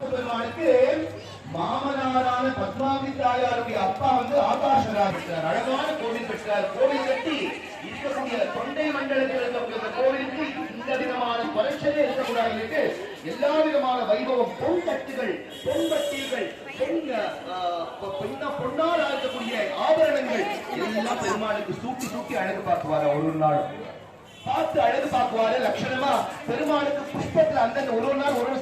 பெருமாளுக்கு மாமனாரான பத்மாவதி தாயாருடைய அப்பா வந்து ஆகாஷராஜர் அழகான கோவில் பெற்றார். கோவில் கட்டி இருக்கக்கூடிய தொண்டை மண்டலத்தில் இருக்கக்கூடிய இந்த கோவிலுக்கு இந்த விதமான குறைச்சலே இருக்கக்கூடாது எல்லா விதமான வைபவம். பொன் தட்டுகள் பொன் பட்டிகள் பொன் ஆஹ், பொ- பொன்ன பொன்னால் இருக்கக்கூடிய ஆபரணங்கள் எல்லாம் பெருமாளுக்கு சூட்டி சூட்டி அழகு பார்க்குவார் ஒரு நாள் பார்த்து அழகு பார்க்குவாரு. லட்சணமா பெருமாளுக்கு புஷ்பத்துல அந்தந்த ஒரு நாள் ஒரு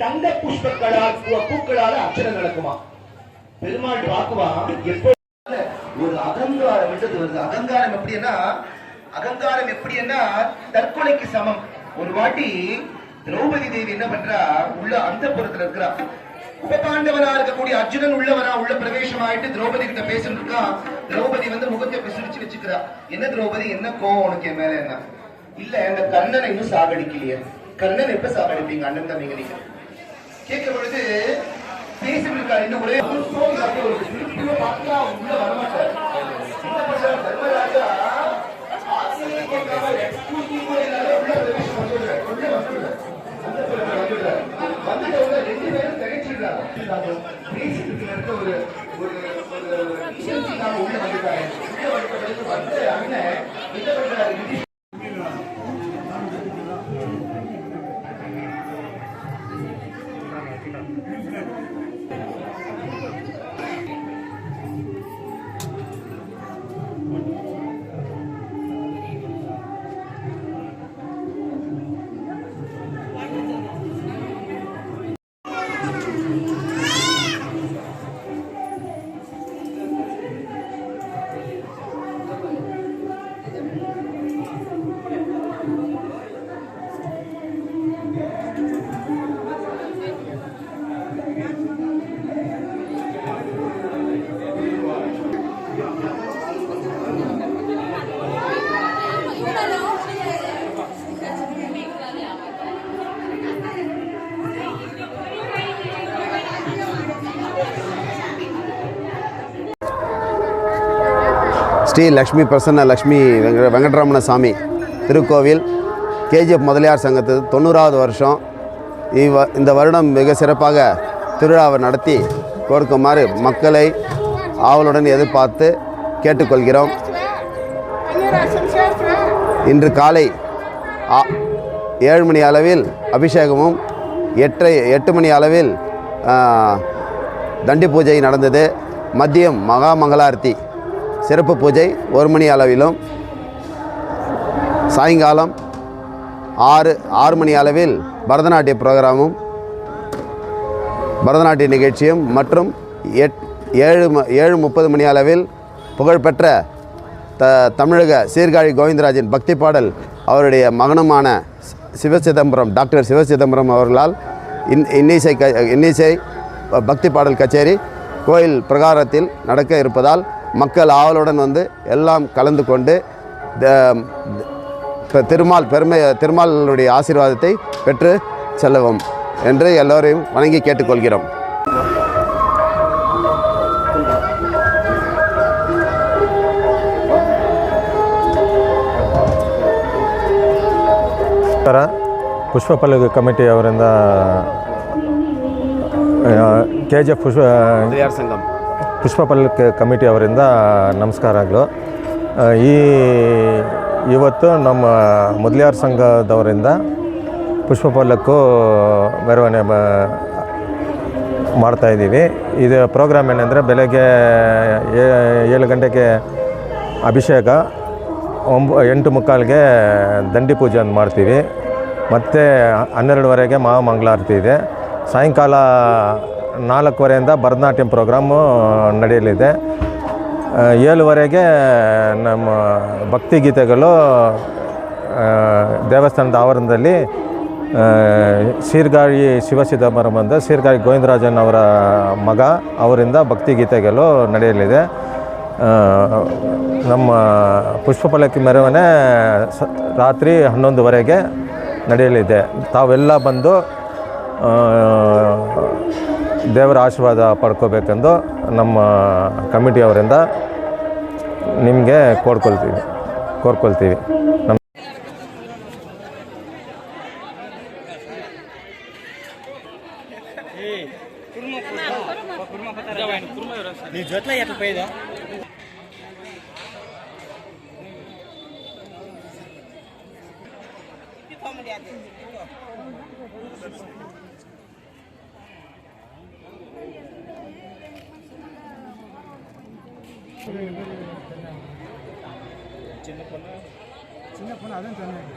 தங்க புஷ்பங்களால் பூக்களால அர்ச்சனை நடக்குமா? பெருமாள் பார்க்குவா எப்போ ஒரு அகங்காரம் என்றது வருது. அகங்காரம் எப்படின்னா அகங்காரம் எப்படின்னா தற்கொலைக்கு சமம். ஒரு வாட்டி திரௌபதி தேவி என்ன பண்றா? உள்ள அந்த இருக்கிறா. உபபாண்டவனா இருக்கக்கூடிய அர்ஜுனன் உள்ளவனா உள்ள பிரவேசம் ஆயிட்டு திரௌபதி கிட்ட பேசிட்டு இருக்கா. திரௌபதி வந்து முகத்தை பிசுடிச்சு வச்சுக்கிறா. என்ன திரௌபதி? என்ன கோவம் உனக்கு என் மேல என்ன? இல்ல இந்த கண்ணனை இன்னும் சாகடிக்கலையே. கண்ணன் எப்ப சாகடிப்பீங்க? அண்ணன் தம்பிங்க நீங்க கேட்கிற பொழுது பேசிட்டு இருக்காரு இன்னும் ஒரே ஒரு சோகம் பார்த்தா உள்ள வரமாட்டார் என்ன பண்றாரு தர்மராஜா ஆசையே ஸ்ரீ லக்ஷ்மி பிரசன்ன லக்ஷ்மி வெங்க வெங்கட்ரமண சாமி திருக்கோவில் கேஜிஎஃப் முதலியார் சங்கத்து தொண்ணூறாவது வருஷம். இவ இந்த வருடம் மிக சிறப்பாக திருவிழாவை நடத்தி கோருக்குமாறு மக்களை ஆவலுடன் எதிர்பார்த்து கேட்டுக்கொள்கிறோம். இன்று காலை ஆ- ஏழு மணி அளவில் அபிஷேகமும் எட்டரை எட்டு மணி அளவில் தண்டி பூஜை நடந்தது. மதியம் மகாமங்களார்த்தி சிறப்பு பூஜை ஒரு மணி அளவிலும். சாயங்காலம் ஆறு ஆறு மணி அளவில் பரதநாட்டிய ப்ரோக்ராமும் பரதநாட்டிய நிகழ்ச்சியும் மற்றும் எட் ஏழு ஏழு முப்பது மணி அளவில் புகழ்பெற்ற த தமிழக சீர்காழி கோவிந்தராஜன் பக்தி பாடல் அவருடைய மகனுமான சி- சிவசிதம்பரம் டாக்டர் சிவசிதம்பரம் அவர்களால் இன் இன்னிசை க இன்னிசை பக்தி பாடல் கச்சேரி கோயில் பிரகாரத்தில் நடக்க இருப்பதால் மக்கள் ஆவலுடன் வந்து எல்லாம் கலந்து கொண்டு த- த- திருமால் பெருமை திருமாலுடைய ஆசீர்வாதத்தை பெற்று செல்லவும் என்று எல்லோரையும் வணங்கி கேட்டுக்கொள்கிறோம் ನಮಸ್ಕಾರ ಪುಷ್ಪಪಲ್ಲವಿ ಕಮಿಟಿ ಅವರಿಂದ K G F Pushpa Mudaliar Pushpa committee ಅವರಿಂದ ನಮಸ್ಕಾರಗಳು. ಈ ಇವತ್ತು ನಮ್ಮ ಮೊದಲಿಯಾರ್ ಸಂಘದವರಿಂದ ಪುಷ್ಪಪಲ್ಲಕ್ಕು ಮೆರವಣಿಗೆ ಮಾಡ್ತಾ ಮಾಡ್ತಾಯಿದ್ದೀವಿ ಇದು ಪ್ರೋಗ್ರಾಮ್ ಏನೆಂದರೆ ಬೆಳಗ್ಗೆ ಏಳು ಗಂಟೆಗೆ ಅಭಿಷೇಕ, ಒಂಬ, ಎಂಟು ಮುಕ್ಕಾಲಿಗೆ ದಂಡಿ ಪೂಜೆ ಅಂತ ಮಾಡ್ತೀವಿ. ಮತ್ತು ಹನ್ನೆರಡುವರೆಗೆ ಮಹಾಮಂಗಳಾರತಿ ಇದೆ. ಸಾಯಂಕಾಲ ನಾಲ್ಕುವರೆಯಿಂದ ಭರತನಾಟ್ಯಂ ಪ್ರೋಗ್ರಾಮು ನಡೆಯಲಿದೆ. ಏಳುವರೆಗೆ ನಮ್ಮ ಭಕ್ತಿಗೀತೆಗಳು ದೇವಸ್ಥಾನದ ಆವರಣದಲ್ಲಿ ಸೀರ್ಗಾಳಿ ಶಿವಸಿದ್ದಮರಂ ಅಂತ ಸೀರ್ಗಾಳಿ ಗೋವಿಂದರಾಜನ್ ಅವರ ಮಗ, ಅವರಿಂದ ಭಕ್ತಿಗೀತೆಗಳು ನಡೆಯಲಿದೆ. ನಮ್ಮ ಪುಷ್ಪಪಲ್ಲಕ್ಕಿ ಮೆರವಣೆ ಸ, ರಾತ್ರಿ ಹನ್ನೊಂದುವರೆಗೆ ನಡೆಯಲಿದೆ. ತಾವೆಲ್ಲ ಬಂದು ದೇವರ ಆಶೀರ್ವಾದ ಪಡ್ಕೋಬೇಕೆಂದು ನಮ್ಮ ಕಮಿಟಿಯವರಿಂದ ನಿಮಗೆ ಕೋರ್ಕೊಳ್ತೀವಿ ಕೋರ್ಕೊಳ್ತೀವಿ. ನಮ್ಮ சின்ன பொண்ணு? சின்ன பொண்ணு அதான் சொன்னேன்.